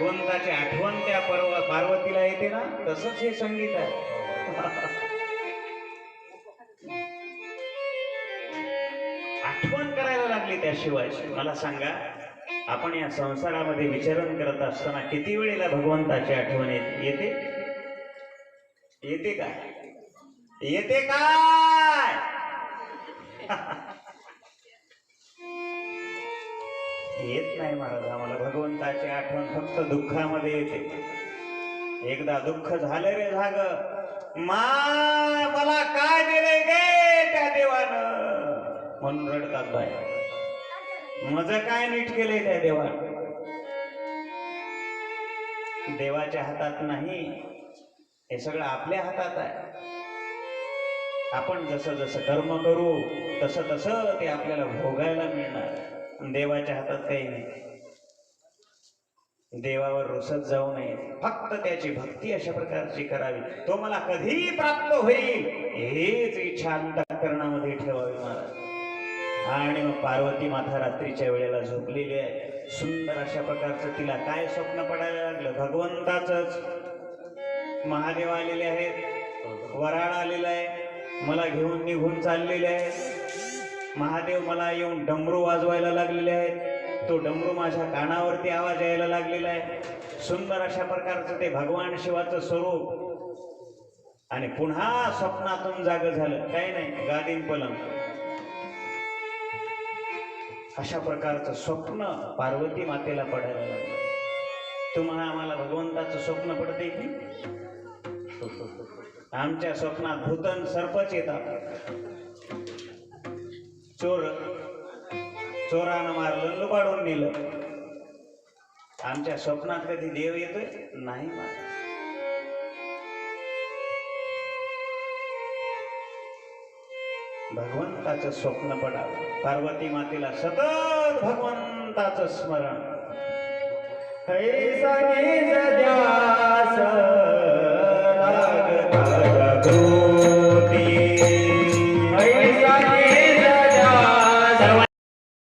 भगवंताची आठवण त्या पर्व पार्वतीला येते ना तसंच हे संगीत आहे. आठवण करायला लागली त्याशिवाय. मला सांगा आपण या संसारामध्ये विचारण करत असताना किती वेळेला भगवंताची आठवण येते? येते का? येते काय? येत नाही महाराज आम्हाला भगवंताची आठवण फक्त दुःखामध्ये येते. एकदा दुःख झालं रे झाग मा मला काय दिलंय गे त्या देवानं? म्हणून रडतात बाय. मज काय नीट केलंय त्या देवानं? देवाच्या हातात नाही हे सगळं आपल्या हातात आहे. आपण जसं जसं कर्म करू तसं तसं ते आपल्याला भोगायला मिळणार. देवाच्या हातात काही नाही. देवावर रुसत जाऊ नये. फक्त त्याची भक्ती अशा प्रकारची करावी. तो मला कधी प्राप्त होईल हेच इच्छा अंतकरणामध्ये ठेवावी महाराज. आणि मग पार्वती माता रात्रीच्या वेळेला झोपलेली आहे. सुंदर अशा प्रकारचं तिला काय स्वप्न पडायला लागलं? भगवंताच महादेव आलेले आहेत. वराळ आलेला आहे. मला घेऊन निघून चाललेले आहे महादेव मला येऊन डमरू वाजवायला लागलेले आहेत. तो डमरू माझ्या कानावरती आवाज यायला लागलेला आहे. सुंदर अशा प्रकारचं ते भगवान शिवाचं स्वरूप. आणि पुन्हा स्वप्नातून जाग झालं. काही नाही गादीन पलंग. अशा प्रकारचं स्वप्न पार्वती मातेला पडायला लागलं. तुम्हाला आम्हाला भगवंताचं स्वप्न पडते की? आमच्या स्वप्नात भूतन सर्पच येतात. चोर चोरानं मारलं लुबाडून नेलं. आमच्या स्वप्नात कधी देव येतोय? नाही मार भगवंताचं स्वप्न पडावं. पार्वती मातेला सतत भगवंताचं स्मरण. कैसा